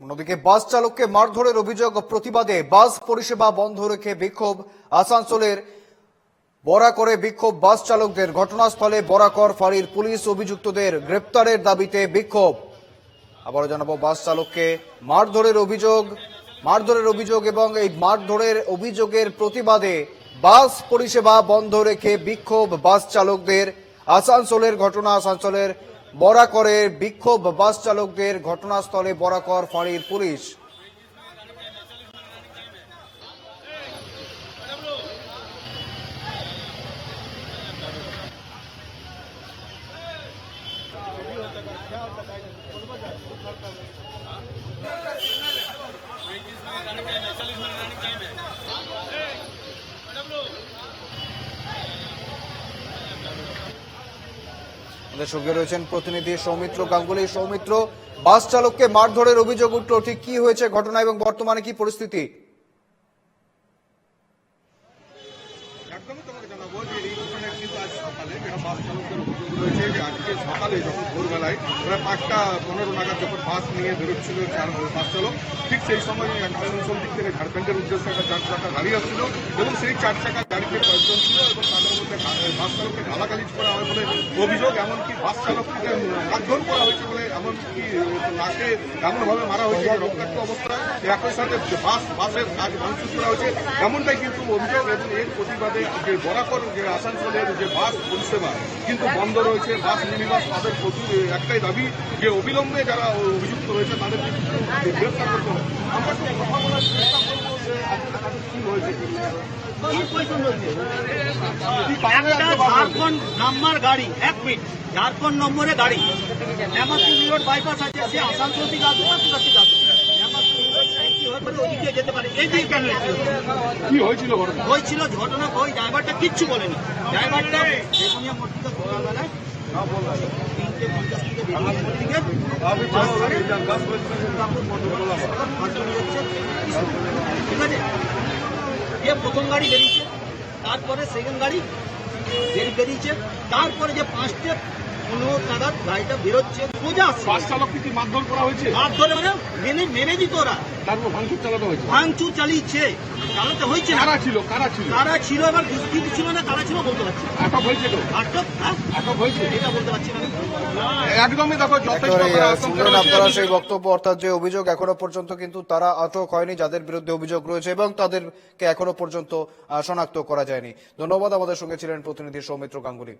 অন্যদিকে বাস চালককে মারধরের অভিযোগ প্রতিবাদে বাস পরিষেবা বন্ধ রেখে বিক্ষোভ। আসানসোলের বড়া করে বিক্ষোভ বাস চালকদের ঘটনাস্থলে বরাকর ফাঁড়ির পুলিশ অভিযুক্তদের গ্রেপ্তারের দাবিতে বিক্ষোভ। আবারও জানাব, বাস চালককে মারধরের অভিযোগ মারধরের অভিযোগ এবং এই মারধরের অভিযোগের প্রতিবাদে বাস পরিষেবা বন্ধ রেখে বিক্ষোভ বাস চালকদের। আসানসোলের ঘটনা আসানসোলের বরাকরের বিক্ষোভ বাস চালকদের ঘটনাস্থলে বরাকর ফাঁড়ির পুলিশ। আমাদের সঙ্গে রয়েছেন প্রতিনিধি সৌমিত্র গাঙ্গুলি। সৌমিত্র, বাস চালককে মারধরের অভিযোগ উঠল, ঠিক কি হয়েছে ঘটনা এবং বর্তমানে কি পরিস্থিতি? ভোরবেলায় পাঁচটা পনেরো নাগাদ যখন বাস নিয়ে বাস চালক, ঠিক সেই সময় থেকে ঝাড়খণ্ডের উদ্দেশ্যে একটা চার চাকা গাড়ি আসছিল এবং সেই চার চাকা গাড়িতে কয়েকজন ছিল এবং তাদের চালককে গালাগালিজ করা হয় বলে অভিযোগ, এমনকি বাস চালককে মারধর করা হয়েছে বলে, এমনকি নাকে এমনভাবে মারা হয়েছে রক্তাক্ত অবস্থায় একই সাথে বাস, বাসের কাজ ভাঙচুর করা হয়েছে। এমনটাই কিন্তু অভিযোগ এবং এর প্রতিবাদে যে বরাকর, যে আসানসোলের যে বাস পরিষেবা কিন্তু বন্ধ রয়েছে। বাস মিনিবাস তাদের প্রতি একটাই দাবি যে অবিলম্বে যারা অভিযুক্ত রয়েছে তাদেরকে কিন্তু করতে হবে। আমরা কথা বলার চেষ্টা করব। ঝাড়খণ্ড নাম্বার গাড়ি এক মিনিট। ঝাড়খণ্ড নম্বরে গাড়ি। হেমাতুল রোড বাইপাস আছে সে আসানসোল থেকে আসবে না কোথা থেকে আসবে? হয়ে হয়েছিল ঘটনা? ওই ড্রাইভারটা কিচ্ছু বলেনি। ড্রাইভারটা তিনটে পঞ্চাশ থেকে বেগুনিয়া মোড় থেকে বাস ধরে হাসপাতাল যাচ্ছে। ঠিক আছে যে প্রথম গাড়ি বেরিয়েছে তারপরে সেকেন্ড গাড়ি বের- বেরিয়েছে তারপরে যে পাঁচটে পনেরো নাগাদ গাড়িটা বেরোচ্ছে। সোজা বাস চালককে কি মারধর করা হয়েছে। হাত মানে মেনে মেরে দিত ওরা। তারপর ভাঙচুর চালানো হয়েছে। ভাঙচুর চালিয়েছে। চালাতে হয়েছে কারা ছিল? কারা ছিল? কারা ছিল? এবার দুষ্কৃতি ছিল না কারা ছিল বলতে পারছি আটক হয়েছে আটক? হ্যাঁ। আটক হয়েছে? এটা বলতে পারছি না। আমি। একদমই দেখো যথেষ্ট একেবারে করে আহ, আশঙ্কা শুনলেন আপনারা যে- সেই বক্তব্য অর্থাৎ যে অভিযোগ এখনও পর্যন্ত কিন্তু তারা আটক হয়নি যাদের বিরুদ্ধে অভিযোগ রয়েছে এবং তাদেরকে এখনও পর্যন্ত শনাক্ত করা যায়নি। ধন্যবাদ। আমাদের সঙ্গে ছিলেন প্রতিনিধি সৌমিত্র গাঙ্গুলি।